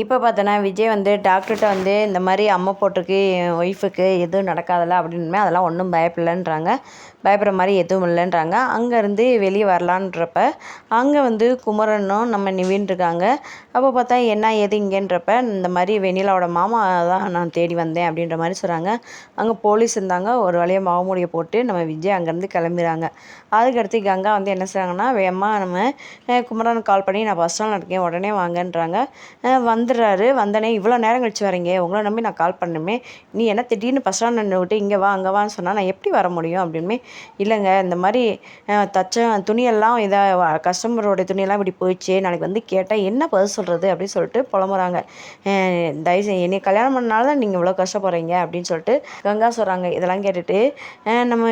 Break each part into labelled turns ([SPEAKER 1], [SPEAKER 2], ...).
[SPEAKER 1] இப்போ பார்த்தோன்னா விஜய் வந்து டாக்டர்கிட்ட வந்து இந்த மாதிரி அம்மை போட்டிருக்கு என் ஒய்ஃபுக்கு எதுவும் நடக்காதல அப்படின்னுமே அதெல்லாம் ஒன்றும் பயப்படலன்றாங்க. பயப்படுற மாதிரி எதுவும் இல்லைன்றாங்க. அங்கேருந்து வெளியே வரலான்றப்ப அங்கே வந்து குமரனும் நம்ம நிவின் இருக்காங்க. அப்போ பார்த்தா என்ன ஏது இங்கேன்றப்ப இந்த மாதிரி வெண்ணிலாவோட மாமா தான் நான் தேடி வந்தேன் அப்படின்ற மாதிரி சொல்கிறாங்க அங்கே போலீஸ் இருந்தாங்க. ஒரு வழியாக முகமூடியை போட்டு நம்ம விஜய் அங்கேருந்து கிளம்பிடுறாங்க அதுக்கடுத்து கங்கா வந்து என்ன செய்கிறாங்கன்னா வேகமாக நம்ம குமரனுக்கு கால் பண்ணி நான் பஸ் ஸ்டாண்ட் இருக்கேன். உடனே வாங்கன்றாங்க. வந்து வந்துடுறாரு. வந்தனே இவ்வளோ நேரம் கழிச்சு வரீங்க. உங்களை நம்பி நான் கால் பண்ணுமே நீ என்ன திடீர்னு பஸ் ஸ்டாண்ட் விட்டு இங்கே வா அங்கே வான்னு சொன்னால் நான் எப்படி வர முடியும் அப்படின்னு. இல்லைங்க இந்த மாதிரி தச்ச துணியெல்லாம் இதாக கஸ்டமரோடைய துணியெல்லாம் இப்படி போயிடுச்சு நாளைக்கு வந்து கேட்டால் என்ன பதில் சொல்கிறது அப்படின்னு சொல்லிட்டு புலம்புறாங்க. தயவு என்னை கல்யாணம் பண்ணனால தான் நீங்கள் இவ்வளோ கஷ்டப்படுறீங்க அப்படின்னு சொல்லிட்டு கங்கா சொல்கிறாங்க இதெல்லாம் கேட்டுட்டு நம்ம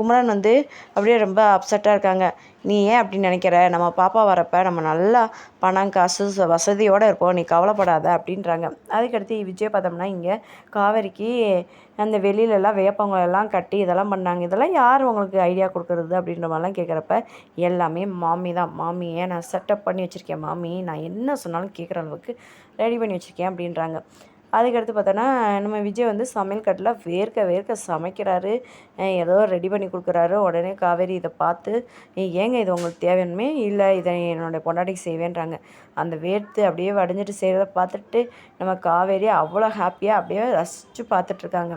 [SPEAKER 1] குமரன் வந்து அப்படியே ரொம்ப அப்செட்டாக இருக்காங்க. நீ ஏன் அப்படி நினைக்கிற? நம்ம பாப்பா வரப்ப நம்ம நல்லா பணம் காசு ச- வசதியோடு இருப்போம். நீ கவலைப்படாத அப்படின்றாங்க. அதுக்கடுத்து விஜய் பார்த்தோம்னா இங்கே காவேரிக்கு அந்த வெளியிலலாம் வேப்பங்குளம் கட்டி இதெல்லாம் பண்ணாங்க. இதெல்லாம் யார் உங்களுக்கு ஐடியா கொடுக்குறது அப்படின்ற மாதிரிலாம் கேட்குறப்ப எல்லாமே மாமி தான். மாமியை நான் செட்டப் பண்ணி வச்சுருக்கேன் மாமி. நான் என்ன சொன்னாலும் கேட்குற அளவுக்கு ரெடி பண்ணி வச்சுருக்கேன் அப்படின்றாங்க. அதுக்கடுத்து பார்த்தோன்னா நம்ம விஜய் வந்து சமையல் கட்டில் வேர்க்க வேர்க்க சமைக்கிறாரு. ஏதோ ரெடி பண்ணி கொடுக்குறாரு. உடனே காவேரி இதை பார்த்து ஏங்க இது உங்களுக்கு தேவையானுமே? இல்லை இதை என்னுடைய பொண்டாட்டிக்கு செய்வேன்றாங்க. அந்த வேர்த்து அப்படியே வடிஞ்சிட்டு செய்கிறத பார்த்துட்டு நம்ம காவேரி அவ்வளோ ஹாப்பியாக அப்படியே ரசித்து பார்த்துட்ருக்காங்க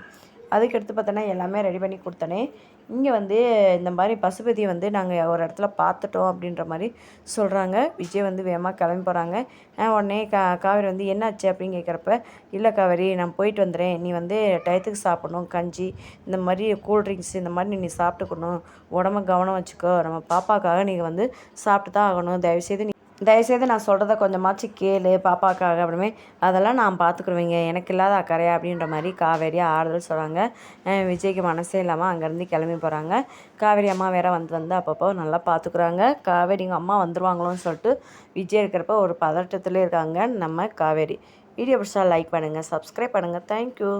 [SPEAKER 1] அதுக்கடுத்து பார்த்தோன்னா எல்லாமே ரெடி பண்ணி கொடுத்தனே இங்கே வந்து இந்த மாதிரி பசுபதியை வந்து நாங்கள் ஒரு இடத்துல பார்த்துட்டோம் அப்படின்ற மாதிரி சொல்கிறாங்க விஜய் வந்து வேகமாக கிளம்பி போகிறாங்க உடனே கா காவேரி வந்து என்னாச்சு? அப்படின்னு கேட்குறப்ப இல்லை காவேரி நான் போயிட்டு வந்துடுறேன் நீ வந்து டயத்துக்கு சாப்பிடணும் கஞ்சி இந்த மாதிரி கூல்ட்ரிங்க்ஸ் இந்த மாதிரி நீ சாப்பிட்டுக்கணும். உடம்ப கவனம் வச்சுக்கோ. நம்ம பாப்பாக்காக நீங்கள் வந்து சாப்பிட்டு தான் ஆகணும். தயவுசெய்து நீ தயவுசெய்து நான் சொல்கிறத கொஞ்சமாச்சு கேளு பாப்பாக்காக அப்படிமே. அதெல்லாம் நான் பார்த்துக்குருவேங்க எனக்கு இல்லாத அக்கறையா அப்படின்ற மாதிரி காவேரி ஆறுதல் சொல்கிறாங்க விஜய்க்கு மனசே இல்லாமல் அங்கேருந்து கிளம்பி போகிறாங்க காவேரி அம்மா வேற வந்து வந்து அப்பப்போ நல்லா பார்த்துக்குறாங்க காவேரி எங்கள் அம்மா வந்துருவாங்களோன்னு சொல்லிட்டு விஜய் இருக்கிறப்ப ஒரு பதட்டத்துலேயே இருக்காங்க நம்ம காவேரி. வீடியோ பிடிச்சா லைக் பண்ணுங்கள் சப்ஸ்கிரைப் பண்ணுங்கள் தேங்க்யூ